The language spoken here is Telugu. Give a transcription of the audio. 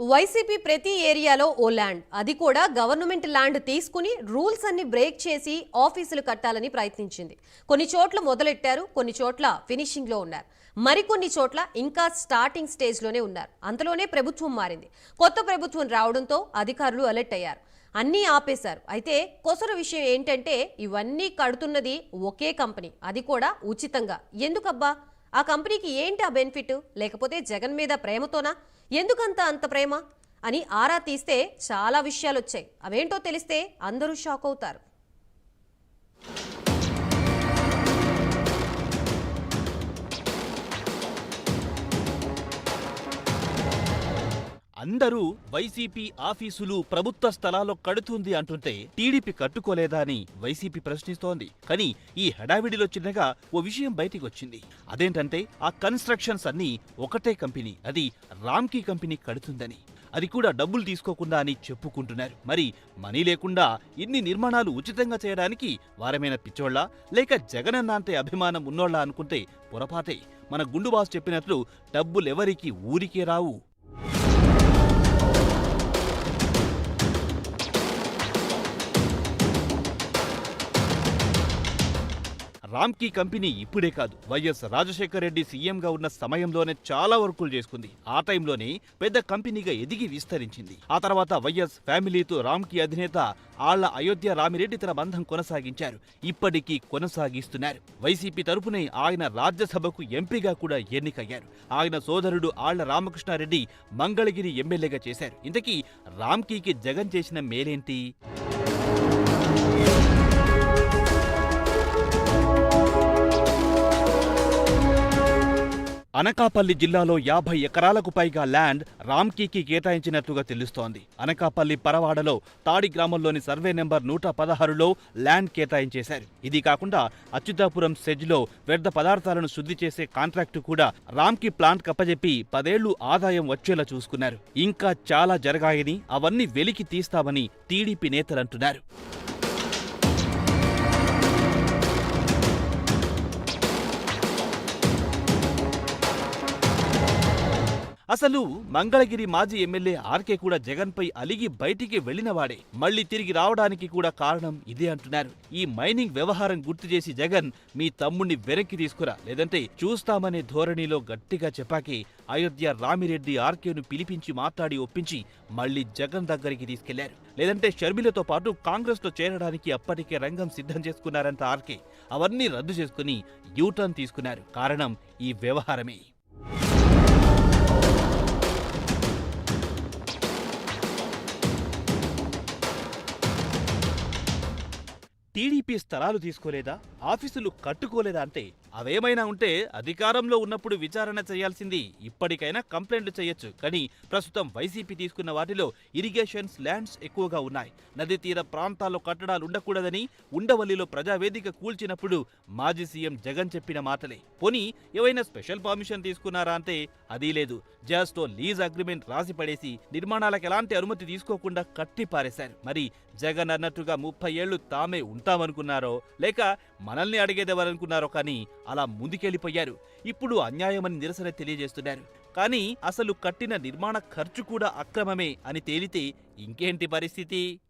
వైసీపీ ప్రతి ఏరియాలో ఓ ల్యాండ్. అది కూడా గవర్నమెంట్ ల్యాండ్ తీసుకుని రూల్స్ అన్ని బ్రేక్ చేసి ఆఫీసులు కట్టాలని ప్రయత్నించింది. కొన్ని చోట్ల మొదలెట్టారు కొన్ని చోట్ల ఫినిషింగ్లో ఉన్నారు. మరికొన్ని చోట్ల ఇంకా స్టార్టింగ్ స్టేజ్లోనే ఉన్నారు. అంతలోనే ప్రభుత్వం మారింది. కొత్త ప్రభుత్వం రావడంతో అధికారులు అలర్ట్ అయ్యారు. అన్నీ ఆపేశారు. అయితే కొసరు విషయం ఏంటంటే ఇవన్నీ కడుతున్నది ఒకే కంపెనీ. అది కూడా ఉచితంగా. ఎందుకబ్బా? ఆ కంపెనీకి ఏంటి ఆ బెనిఫిట్? లేకపోతే జగన్ మీద ప్రేమతోనా? ఎందుకంత అంత ప్రేమ? అని ఆరా తీస్తే చాలా విషయాలు వచ్చాయి అవేంటో తెలిస్తే అందరూ షాక్ అవుతారు. అందరూ వైసీపీ ఆఫీసులు ప్రభుత్వ స్థలాల్లో కడుతుంది అంటుంటే టీడీపీ కట్టుకోలేదా అని వైసీపీ ప్రశ్నిస్తోంది. కానీ ఈ హడావిడిలో చిన్నగా ఓ విషయం బయటికి వచ్చింది అదేంటంటే ఆ కన్స్ట్రక్షన్స్ అన్నీ ఒకటే కంపెనీ అది రామ్కీ కంపెనీ కడుతుందని. అది కూడా డబ్బులు తీసుకోకుండా అని చెప్పుకుంటున్నారు. మరి మనీ లేకుండా ఇన్ని నిర్మాణాలు ఉచితంగా చేయడానికి వారమైన పిచ్చోళ్ళ? లేక జగనన్న అంటే అభిమానం ఉన్నోళ్ళ అనుకుంటే పొరపాటే? మన గుండుబాస్ చెప్పినట్లు డబ్బులెవరికి ఊరికే రావు. రామ్కీ కంపెనీ ఇప్పుడే కాదు వైఎస్ రాజశేఖర రెడ్డి సీఎంగా ఉన్న సమయంలోనే చాలా వర్కులు చేసుకుంది. ఆ టైంలోనే పెద్ద కంపెనీగా ఎదిగి విస్తరించింది. ఆ తర్వాత వైఎస్ ఫ్యామిలీతో రామ్కీ అధినేత ఆళ్ళ అయోధ్య రామిరెడ్డి తన బంధం కొనసాగించారు. ఇప్పటికీ కొనసాగిస్తున్నారు. వైసీపీ తరపునే ఆయన రాజ్యసభకు ఎంపీగా కూడా ఎన్నికయ్యారు. ఆయన సోదరుడు ఆళ్ళ రామకృష్ణారెడ్డి మంగళగిరి ఎమ్మెల్యేగా చేశారు. ఇంతకీ రామ్కీకి జగన్ చేసిన మేలేంటి? అనకాపల్లి జిల్లాలో యాభై ఎకరాలకు పైగా ల్యాండ్ రామ్కీకి కేటాయించినట్టుగా తెలుస్తోంది. అనకాపల్లి పరవాడలో తాడి గ్రామంలోని సర్వే నెంబర్ నూట పదహారులో ల్యాండ్ కేటాయించేశారు. ఇది కాకుండా అచ్యుతాపురం సెజ్లో వ్యర్థ పదార్థాలను శుద్ధి చేసే కాంట్రాక్టు కూడా రామ్కి ప్లాంట్ కప్పజెప్పి పదేళ్ళు ఆదాయం వచ్చేలా చూసుకున్నారు. ఇంకా చాలా జరగాయని అవన్నీ వెలికి తీస్తామని టీడీపీ నేతలంటున్నారు. అసలు మంగళగిరి మాజీ ఎమ్మెల్యే ఆర్కే కూడా జగన్పై అలిగి బయటికి వెళ్ళినవాడే మళ్ళీ తిరిగి రావడానికి కూడా కారణం ఇదే అంటున్నారు. ఈ మైనింగ్ వ్యవహారం గుర్తు చేసి జగన్ మీ తమ్ముణ్ణి వెనక్కి తీసుకురా. లేదంటే చూస్తామనే ధోరణిలో గట్టిగా చెప్పాకే అయోధ్య రామిరెడ్డి ఆర్కేను పిలిపించి మాట్లాడి ఒప్పించి మళ్ళీ జగన్ దగ్గరికి తీసుకెళ్ళారు. లేదంటే షర్మిలతో పాటు కాంగ్రెస్లో చేరడానికి అప్పటికే రంగం సిద్ధం చేసుకున్నారంట ఆర్కే. అవన్నీ రద్దు చేసుకుని యూటర్న్ తీసుకున్నారు. కారణం ఈ వ్యవహారమే. టీడీపీ స్థలాలు తీసుకోలేదా? ఆఫీసులు కట్టుకోలేదా అంటే అవేమైనా ఉంటే అధికారంలో ఉన్నప్పుడు విచారణ చేయాల్సింది. ఇప్పటికైనా కంప్లైంట్లు చేయొచ్చు. కానీ ప్రస్తుతం వైసీపీ తీసుకున్న వాటిలో ఇరిగేషన్స్ ల్యాండ్స్ ఎక్కువగా ఉన్నాయి. నదీ తీర ప్రాంతాల్లో కట్టడాలు ఉండకూడదని ఉండవల్లిలో ప్రజావేదిక కూల్చినప్పుడు మాజీ సీఎం జగన్ చెప్పిన మాటలే. పోనీ ఏవైనా స్పెషల్ పర్మిషన్ తీసుకున్నారా అంటే అదీ లేదు. జస్ట్ లీజ్ అగ్రిమెంట్ రాసి పడేసి నిర్మాణాలకు ఎలాంటి అనుమతి తీసుకోకుండా కట్టి పారేశారు. మరి జగన్ అన్నట్టుగా ముప్పై ఏళ్ళు తామే ఉంటామనుకున్నారో లేక మనల్ని అడిగేదెవరనుకున్నారో కానీ అలా ముందుకెళ్ళిపోయారు ఇప్పుడు అన్యాయమని నిరసన తెలియజేస్తున్నారు. కానీ అసలు కట్టిన నిర్మాణ ఖర్చు కూడా అక్రమమే అని తేలితే ఇంకేంటి పరిస్థితి?